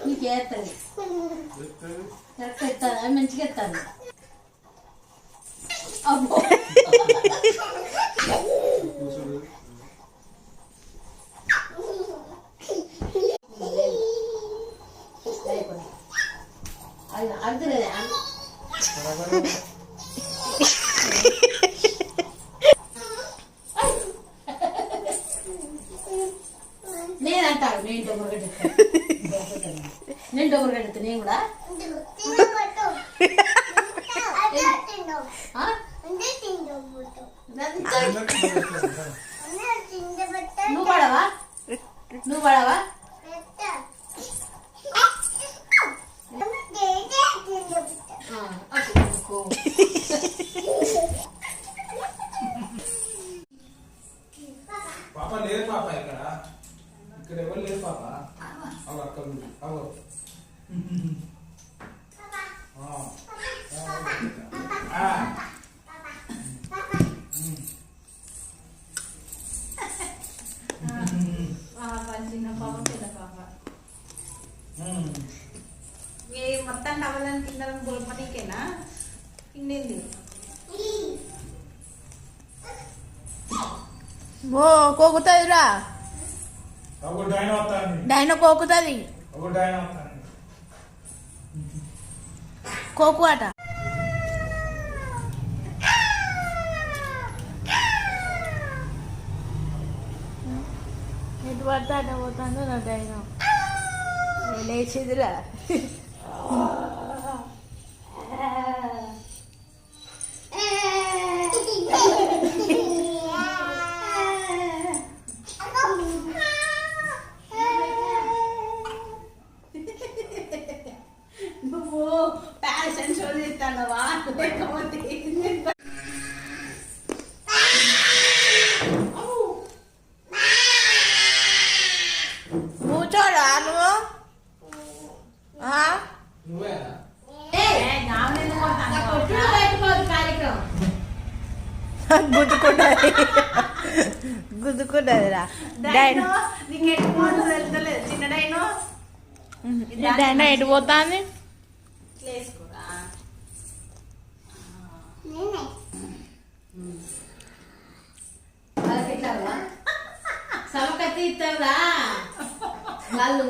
నీకు వేస్తుంది కరెక్ట్ ఎత్తాను మంచిగా ఎత్తాను అబ్బో అర్థలేదు నేను డబ్బులు నేను డబ్బులు కట్టేస్తాను నేను కూడా? నువ్వు పడవా? నువ్వు పడవా? పాప లేదు పాప ఇక్కడ ఇక్కడ ఎవరు లేదు పాప అవ అక్కడ ఉంది అవ ఆ. పాప చిన్న పాప పెద్ద పాప ఉమ్. ఏ మొత్తం టవలని తిందని గొల్పనీకేనా పిండింది ఓ డైన కోకుతుంది. ఒక డైన వస్తాను కోకు అట ఎటు పడితే అట పోతాను నా డైన. లేచిదిరా. షో చేస్తానవా లేకపోతే కూర్చోరా నువ్వు డైనో నీకు ఎటు పోతుందో తెలుస్తలేదు చిన్న డైనో. డైన ఎటు పోతాంది? వేసుకోరా వాళ్ళకి ఎట్లా సమకత్తి ఇస్తారా వాళ్ళు